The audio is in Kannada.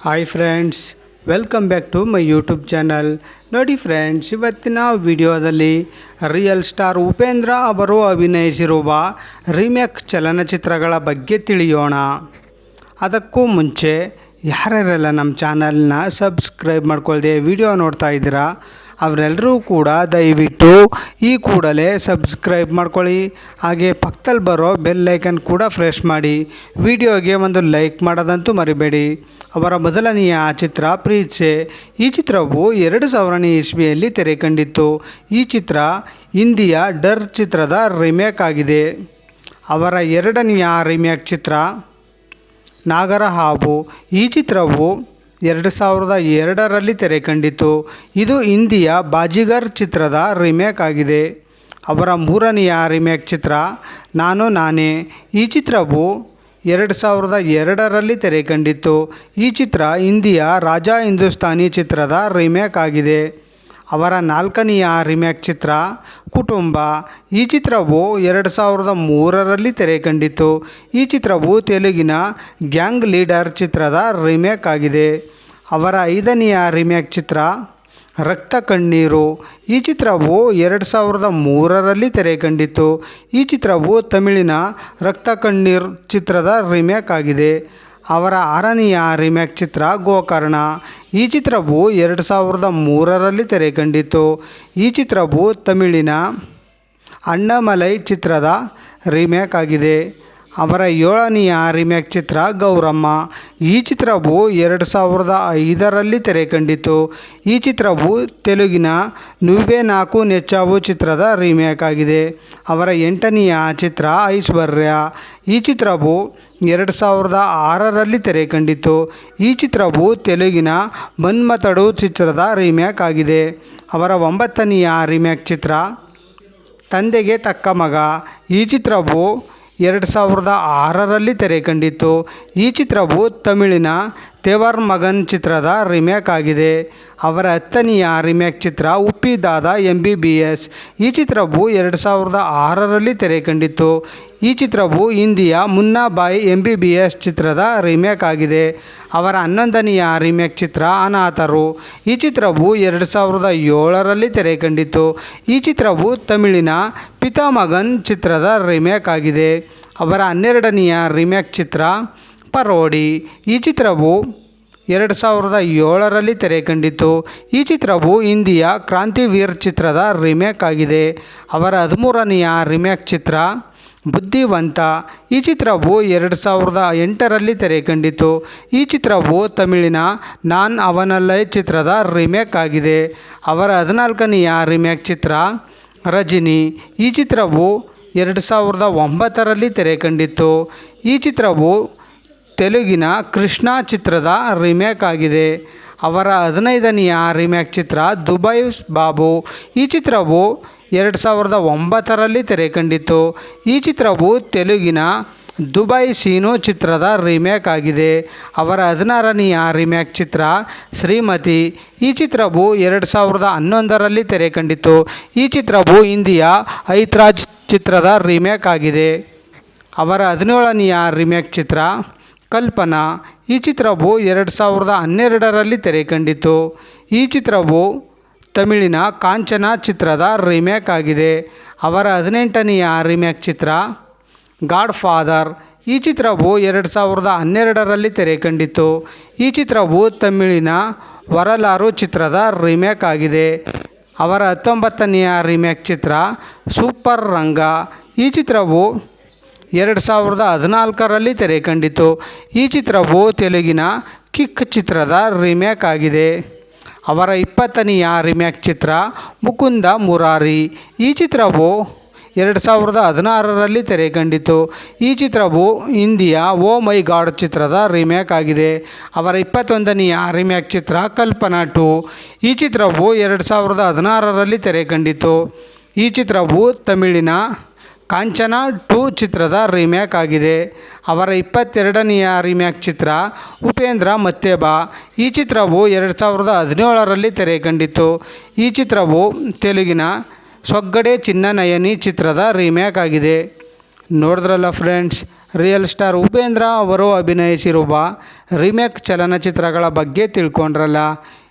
Hi friends welcome back to my YouTube channel ನೋಡಿ ಫ್ರೆಂಡ್ಸ್ ಇವತ್ತಿನ ವಿಡಿಯೋದಲ್ಲಿ ರಿಯಲ್ ಸ್ಟಾರ್ ಉಪೇಂದ್ರ ಅವರು ಅಭಿನಯಿಸಿರುವ ರೀಮೇಕ್ ಚಲನಚಿತ್ರಗಳ ಬಗ್ಗೆ ತಿಳಿಯೋಣ. ಅದಕ್ಕೂ ಮುಂಚೆ, ಯಾರ್ಯಾರೆಲ್ಲ ನಮ್ಮ ಚಾನಲ್ನ ಸಬ್ಸ್ಕ್ರೈಬ್ ಮಾಡ್ಕೊಳ್ದೆ ವಿಡಿಯೋ ನೋಡ್ತಾ ಇದ್ದೀರಾ ಅವರೆಲ್ಲರೂ ಕೂಡ ದಯವಿಟ್ಟು ಈ ಕೂಡಲೇ ಸಬ್ಸ್ಕ್ರೈಬ್ ಮಾಡ್ಕೊಳ್ಳಿ. ಹಾಗೆ ಪಕ್ಕದಲ್ಲಿ ಬರೋ ಬೆಲ್ ಐಕನ್ ಕೂಡ ಫ್ರೆಶ್ ಮಾಡಿ. ವಿಡಿಯೋಗೆ ಒಂದು ಲೈಕ್ ಮಾಡೋದಂತೂ ಮರಿಬೇಡಿ. ಅವರ ಮೊದಲನೆಯ ಚಿತ್ರ ಪ್ರೀತ್ಸೆ ಈ ಚಿತ್ರವು ಎರಡು ಸಾವಿರನೇ ಇಸ್ವಿಯಲ್ಲಿ ತೆರೆ ಕಂಡಿತ್ತು ಈ ಚಿತ್ರ ಹಿಂದಿಯ ಡರ್ ಚಿತ್ರದ ರಿಮೇಕ್ ಆಗಿದೆ. ಅವರ ಎರಡನೆಯ ರಿಮೇಕ್ ಚಿತ್ರ ನಾಗರ ಹಾವು. ಈ ಚಿತ್ರವು ಎರಡು ಸಾವಿರದ ಎರಡರಲ್ಲಿ ತೆರೆ ಕಂಡಿತು ಇದು ಹಿಂದಿಯ ಬಾಜಿಗರ್ ಚಿತ್ರದ ರಿಮೇಕ್ ಆಗಿದೆ. ಅವರ ಮೂರನೆಯ ರಿಮೇಕ್ ಚಿತ್ರ, ನಾನು ನಾನೇ. ಈ ಚಿತ್ರವು ಎರಡು ಸಾವಿರದ ಎರಡರಲ್ಲಿ ತೆರೆ ಕಂಡಿತ್ತು ಈ ಚಿತ್ರ ಹಿಂದಿಯ ರಾಜಾ ಹಿಂದೂಸ್ತಾನಿ ಚಿತ್ರದ ರಿಮೇಕ್ ಆಗಿದೆ. ಅವರ ನಾಲ್ಕನೆಯ ರಿಮೇಕ್ ಚಿತ್ರ ಕುಟುಂಬ. ಈ ಚಿತ್ರವು ಎರಡು ಸಾವಿರದ ಮೂರರಲ್ಲಿ ತೆರೆ ಕಂಡಿತು ಈ ಚಿತ್ರವು ತೆಲುಗಿನ ಗ್ಯಾಂಗ್ ಲೀಡರ್ ಚಿತ್ರದ ರಿಮೇಕ್ ಆಗಿದೆ. ಅವರ ಐದನೆಯ ರಿಮೇಕ್ ಚಿತ್ರ ರಕ್ತ ಕಣ್ಣೀರು. ಈ ಚಿತ್ರವು ಎರಡು ಸಾವಿರದ ಮೂರರಲ್ಲಿ ತೆರೆ ಕಂಡಿತು ಈ ಚಿತ್ರವು ತಮಿಳಿನ ರಕ್ತ ಕಣ್ಣೀರ್ ಚಿತ್ರದ ರಿಮೇಕ್ ಆಗಿದೆ. ಅವರ ಆರನೆಯ ರಿಮೇಕ್ ಚಿತ್ರ ಗೋಕರ್ಣ. ಈ ಚಿತ್ರವು ಎರಡು ಸಾವಿರದ ಮೂರರಲ್ಲಿ ತೆರೆ ಕಂಡಿತು ಈ ಚಿತ್ರವು ತಮಿಳಿನ ಅಣ್ಣಾಮಲೈ ಚಿತ್ರದ ರಿಮೇಕ್ ಆಗಿದೆ. ಅವರ ಏಳನೆಯ ರಿಮೇಕ್ ಚಿತ್ರ ಗೌರಮ್ಮ. ಈ ಚಿತ್ರವು ಎರಡು ಸಾವಿರದ ಐದರಲ್ಲಿ ತೆರೆ ಕಂಡಿತು ಈ ಚಿತ್ರವು ತೆಲುಗಿನ ನುವ್ವೆ ನಾಕು ನೆಚ್ಚಾವು ಚಿತ್ರದ ರಿಮೇಕ್ ಆಗಿದೆ. ಅವರ ಎಂಟನೆಯ ಚಿತ್ರ ಐಶ್ವರ್ಯ. ಈ ಚಿತ್ರವು ಎರಡು ಸಾವಿರದ ಆರರಲ್ಲಿ ತೆರೆ ಕಂಡಿತು ಈ ಚಿತ್ರವು ತೆಲುಗಿನ ಮನ್ಮತಡು ಚಿತ್ರದ ರಿಮೇಕ್ ಆಗಿದೆ. ಅವರ ಒಂಬತ್ತನೆಯ ರಿಮೇಕ್ ಚಿತ್ರ ತಂದೆಗೆ ತಕ್ಕ ಮಗ. ಈ ಚಿತ್ರವು ಎರಡು ಸಾವಿರದ ಆರರಲ್ಲಿ ತೆರೆ ಕಂಡಿತು ಈ ಚಿತ್ರವು ತಮಿಳಿನ ತೇವರ್ ಮಗನ್ ಚಿತ್ರದ ರಿಮೇಕ್ ಆಗಿದೆ. ಅವರ ಹತ್ತನೆಯ ರಿಮೇಕ್ ಚಿತ್ರ Uppidada M B B S ಈ ಚಿತ್ರವು ಎರಡು ಸಾವಿರದ ಆರರಲ್ಲಿ ತೆರೆ ಕಂಡಿತ್ತು ಈ ಚಿತ್ರವು ಹಿಂದಿಯ Munna Bhai M B B S ಚಿತ್ರದ ರಿಮೇಕ್ ಆಗಿದೆ. ಅವರ ಹನ್ನೊಂದನೆಯ ರಿಮೇಕ್ ಚಿತ್ರ ಅನಾಥರು. ಈ ಚಿತ್ರವು ಎರಡು ಸಾವಿರದ ಏಳರಲ್ಲಿ ತೆರೆ ಕಂಡಿತ್ತು ಈ ಚಿತ್ರವು ತಮಿಳಿನ ಪಿತಾಮಗನ್ ಚಿತ್ರದ ರಿಮೇಕ್ ಆಗಿದೆ. ಅವರ ಹನ್ನೆರಡನೆಯ ರಿಮೇಕ್ ಚಿತ್ರ ಪರೋಡಿ ಈ ಚಿತ್ರವು ಎರಡು ಸಾವಿರದ ಏಳರಲ್ಲಿ ತೆರೆ ಕಂಡಿತು ಈ ಚಿತ್ರವು ಹಿಂದಿಯ ಕ್ರಾಂತಿವೀರ್ ಚಿತ್ರದ ರಿಮೇಕ್ ಆಗಿದೆ. ಅವರ ಹದಿಮೂರನೆಯ ರಿಮೇಕ್ ಚಿತ್ರ ಬುದ್ಧಿವಂತ. ಈ ಚಿತ್ರವು ಎರಡು ಸಾವಿರದ ಎಂಟರಲ್ಲಿ ತೆರೆ ಕಂಡಿತು ಈ ಚಿತ್ರವು ತಮಿಳಿನ ನಾನ್ ಅವನಲ್ಲೈ ಚಿತ್ರದ ರಿಮೇಕ್ ಆಗಿದೆ. ಅವರ ಹದಿನಾಲ್ಕನೆಯ ರಿಮೇಕ್ ಚಿತ್ರ ರಜಿನಿ. ಈ ಚಿತ್ರವು ಎರಡು ಸಾವಿರದ ಒಂಬತ್ತರಲ್ಲಿ ತೆರೆ ಕಂಡಿತ್ತು ಈ ಚಿತ್ರವು ತೆಲುಗಿನ ಕೃಷ್ಣ ಚಿತ್ರದ ರಿಮೇಕ್ ಆಗಿದೆ. ಅವರ ಹದಿನೈದನೆಯ ರಿಮೇಕ್ ಚಿತ್ರ ದುಬೈ ಬಾಬು. ಈ ಚಿತ್ರವು ಎರಡು ಸಾವಿರದ ಒಂಬತ್ತರಲ್ಲಿ ತೆರೆ ಕಂಡಿತು ಈ ಚಿತ್ರವು ತೆಲುಗಿನ ದುಬೈ ಸೀನು ಚಿತ್ರದ ರಿಮೇಕ್ ಆಗಿದೆ. ಅವರ ಹದಿನಾರನೆಯ ರಿಮೇಕ್ ಚಿತ್ರ ಶ್ರೀಮತಿ. ಈ ಚಿತ್ರವು ಎರಡು ಸಾವಿರದ ಹನ್ನೊಂದರಲ್ಲಿ ತೆರೆ ಕಂಡಿತು ಈ ಚಿತ್ರವು ಹಿಂದಿಯ ಐತ್ರಾಜ್ ಚಿತ್ರದ ರಿಮೇಕ್ ಆಗಿದೆ. ಅವರ ಹದಿನೇಳನೆಯ ರಿಮೇಕ್ ಚಿತ್ರ ಕಲ್ಪನಾ ಈ ಚಿತ್ರವು ಎರಡು ಸಾವಿರದ ಹನ್ನೆರಡರಲ್ಲಿ ತೆರೆ ಕಂಡಿತು ಈ ಚಿತ್ರವು ತಮಿಳಿನ ಕಾಂಚನ ಚಿತ್ರದ ರೀಮ್ಯಾಕ್ ಆಗಿದೆ. ಅವರ ಹದಿನೆಂಟನೆಯ ರೀಮ್ಯಾಕ್ ಚಿತ್ರ ಗಾಡ್ ಫಾದರ್ ಈ ಚಿತ್ರವು ಎರಡು ಸಾವಿರದ ಹನ್ನೆರಡರಲ್ಲಿ ತೆರೆ ಕಂಡಿತು ಈ ಚಿತ್ರವು ತಮಿಳಿನ ವರಲಾರು ಚಿತ್ರದ ರೀಮ್ಯಾಕ್ ಆಗಿದೆ. ಅವರ ಹತ್ತೊಂಬತ್ತನೆಯ ರಿಮ್ಯಾಕ್ ಚಿತ್ರ ಸೂಪರ್ ರಂಗ. ಈ ಚಿತ್ರವು ಎರಡು ಸಾವಿರದ ಹದಿನಾಲ್ಕರಲ್ಲಿ ತೆರೆ ಕಂಡಿತು ಈ ಚಿತ್ರವು ತೆಲುಗಿನ ಕಿಕ್ ಚಿತ್ರದ ರೀಮೇಕ್ ಆಗಿದೆ. ಅವರ ಇಪ್ಪತ್ತನೆಯ ರಿಮ್ಯಾಕ್ ಚಿತ್ರ ಮುಕುಂದ ಮುರಾರಿ. ಈ ಚಿತ್ರವು ಎರಡು ಸಾವಿರದ ಹದಿನಾರರಲ್ಲಿ ತೆರೆ ಕಂಡಿತು ಈ ಚಿತ್ರವು ಹಿಂದಿಯ ಓ ಮೈ ಗಾಡ್ ಚಿತ್ರದ ರಿಮ್ಯಾಕ್ ಆಗಿದೆ. ಅವರ ಇಪ್ಪತ್ತೊಂದನೆಯ ರಿಮ್ಯಾಕ್ ಚಿತ್ರ ಕಲ್ಪನಾ ಟು. ಈ ಚಿತ್ರವು ಎರಡು ಸಾವಿರದ ಹದಿನಾರರಲ್ಲಿ ತೆರೆ ಕಂಡಿತು ಈ ಚಿತ್ರವು ತಮಿಳಿನ ಕಾಂಚನ ಟು ಚಿತ್ರದ ರೀಮ್ಯಾಕ್ ಆಗಿದೆ. ಅವರ ಇಪ್ಪತ್ತೆರಡನೆಯ ರಿಮ್ಯಾಕ್ ಚಿತ್ರ ಉಪೇಂದ್ರ ಮತ್ತೆ ಬಾ ಈ ಚಿತ್ರವು ಎರಡು ಸಾವಿರದ ಹದಿನೇಳರಲ್ಲಿ ತೆರೆ ಕಂಡಿತು ಈ ಚಿತ್ರವು ತೆಲುಗಿನ ಸೊಗ್ಗಡೆ ಚಿನ್ನನಯನಿ ಚಿತ್ರದ ರೀಮ್ಯಾಕ್ ಆಗಿದೆ. ನೋಡಿದ್ರಲ್ಲ ಫ್ರೆಂಡ್ಸ್, ರಿಯಲ್ ಸ್ಟಾರ್ ಉಪೇಂದ್ರ ಅವರು ಅಭಿನಯಿಸಿರುವ ರೀಮೇಕ್ ಚಲನಚಿತ್ರಗಳ ಬಗ್ಗೆ ತಿಳ್ಕೊಂಡ್ರಲ್ಲ.